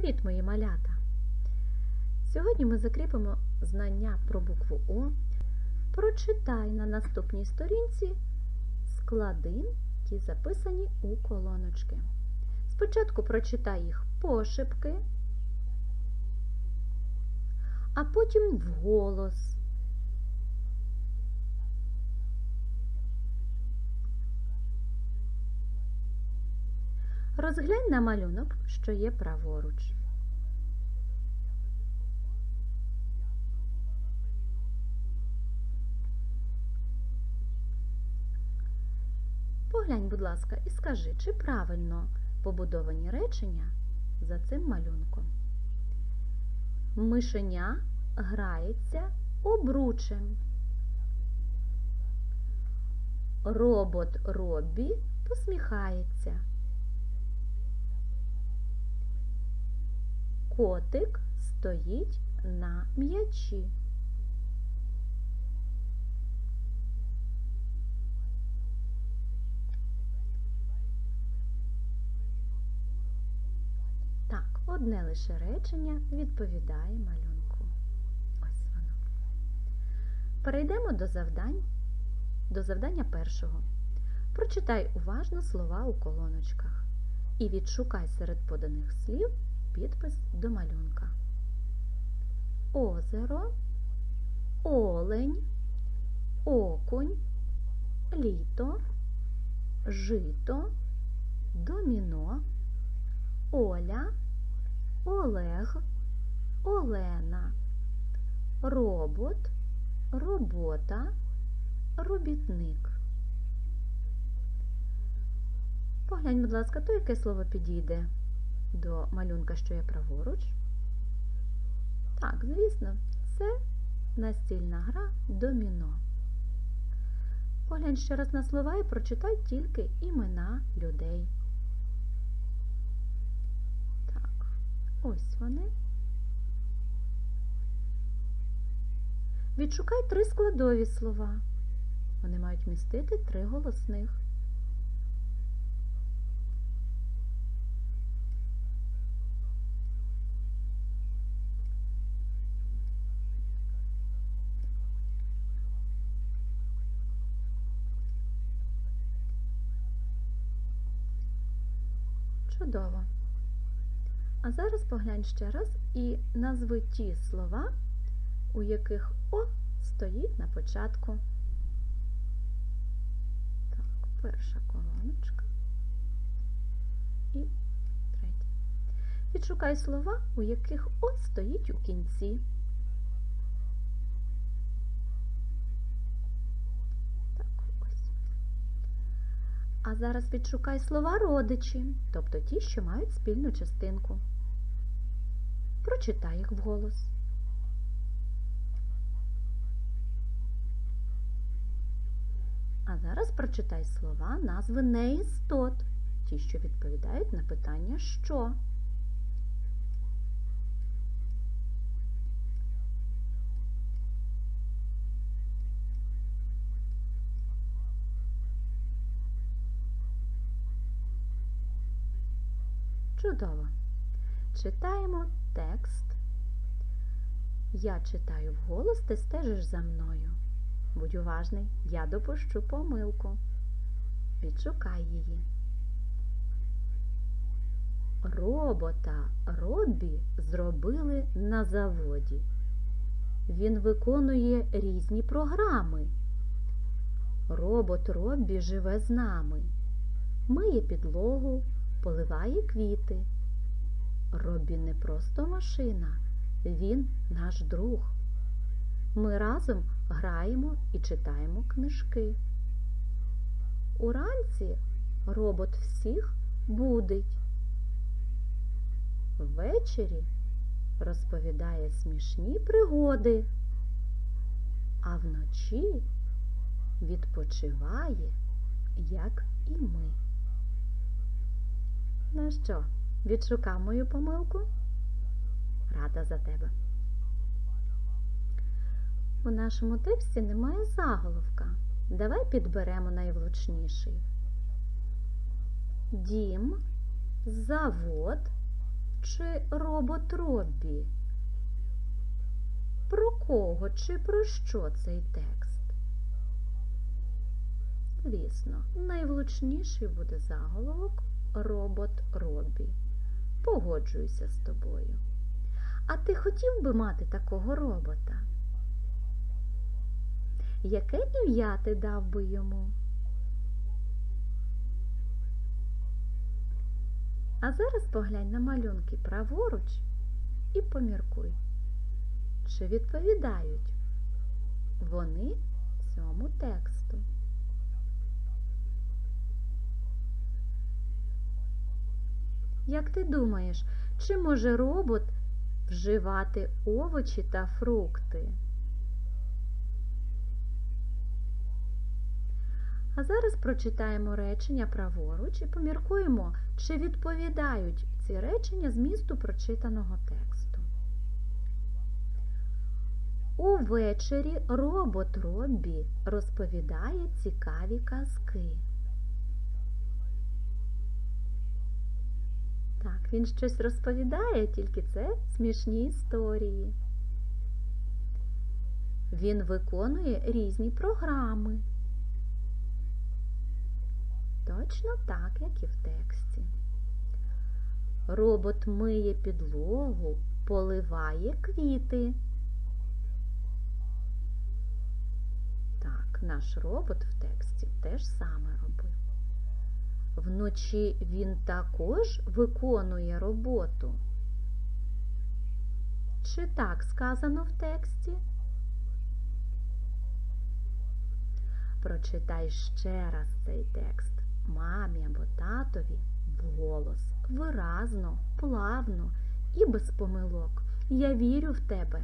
Привіт, мої малята! Сьогодні ми закріпимо знання про букву О. Прочитай на наступній сторінці склади, які записані у колоночки. Спочатку прочитай їх пошепки, а потім вголос. Розглянь на малюнок, що є праворуч. Поглянь, будь ласка, і скажи, чи правильно побудовані речення за цим малюнком. Мишеня грається обручем. Робот Роббі посміхається. Котик стоїть на м'ячі. Так, одне лише речення відповідає малюнку. Ось воно. Перейдемо до завдань, до завдання першого. Прочитай уважно слова у колоночках і відшукай серед поданих слів підпис до малюнка. Озеро, олень, окунь, літо, жито, доміно, Оля, Олег, Олена, робот, робота, робітник. Поглянь, будь ласка, то яке слово підійде до малюнка, що є праворуч? Так, звісно, це настільна гра доміно. Поглянь ще раз на слова і прочитай тільки імена людей. Так, ось вони. Відшукай три складові слова. Вони мають містити три голосних. Чудово. А зараз поглянь ще раз і назви ті слова, у яких О стоїть на початку. Так, перша колоночка і третя. Відшукай слова, у яких О стоїть у кінці. Зараз відшукай слова родичі, тобто ті, що мають спільну частинку. Прочитай їх вголос. А зараз прочитай слова назви неістот, ті, що відповідають на питання що. Чудово. Читаємо текст. Я читаю вголос, ти стежиш за мною. Будь уважний, я допущу помилку. Відшукай її. Робота Роббі зробили на заводі. Він виконує різні програми. Робот Роббі живе з нами. Миє підлогу, поливає квіти. Роббі не просто машина, він наш друг. Ми разом граємо і читаємо книжки. Уранці робот всіх будить. Ввечері розповідає смішні пригоди, а вночі відпочиває, як і ми. Ну що, відшукав мою помилку? Рада за тебе. У нашому тексті немає заголовка. Давай підберемо найвлучніший. Дім, завод, чи робот Роббі? Про кого чи про що цей текст? Звісно, найвлучніший буде заголовок робот Роббі. Погоджуюся з тобою. А ти хотів би мати такого робота? Яке ім'я ти дав би йому? А зараз поглянь на малюнки праворуч і поміркуй, чи відповідають вони цьому тексту. Як ти думаєш, чи може робот вживати овочі та фрукти? А зараз прочитаємо речення праворуч і поміркуємо, чи відповідають ці речення змісту прочитаного тексту. Увечері робот Роббі розповідає цікаві казки. Він щось розповідає, тільки це смішні історії. Він виконує різні програми. Точно так, як і в тексті. Робот миє підлогу, поливає квіти. Так, наш робот в тексті теж саме робив. Вночі він також виконує роботу. Чи так сказано в тексті? Прочитай ще раз цей текст мамі або татові вголос, виразно, плавно і без помилок. Я вірю в тебе.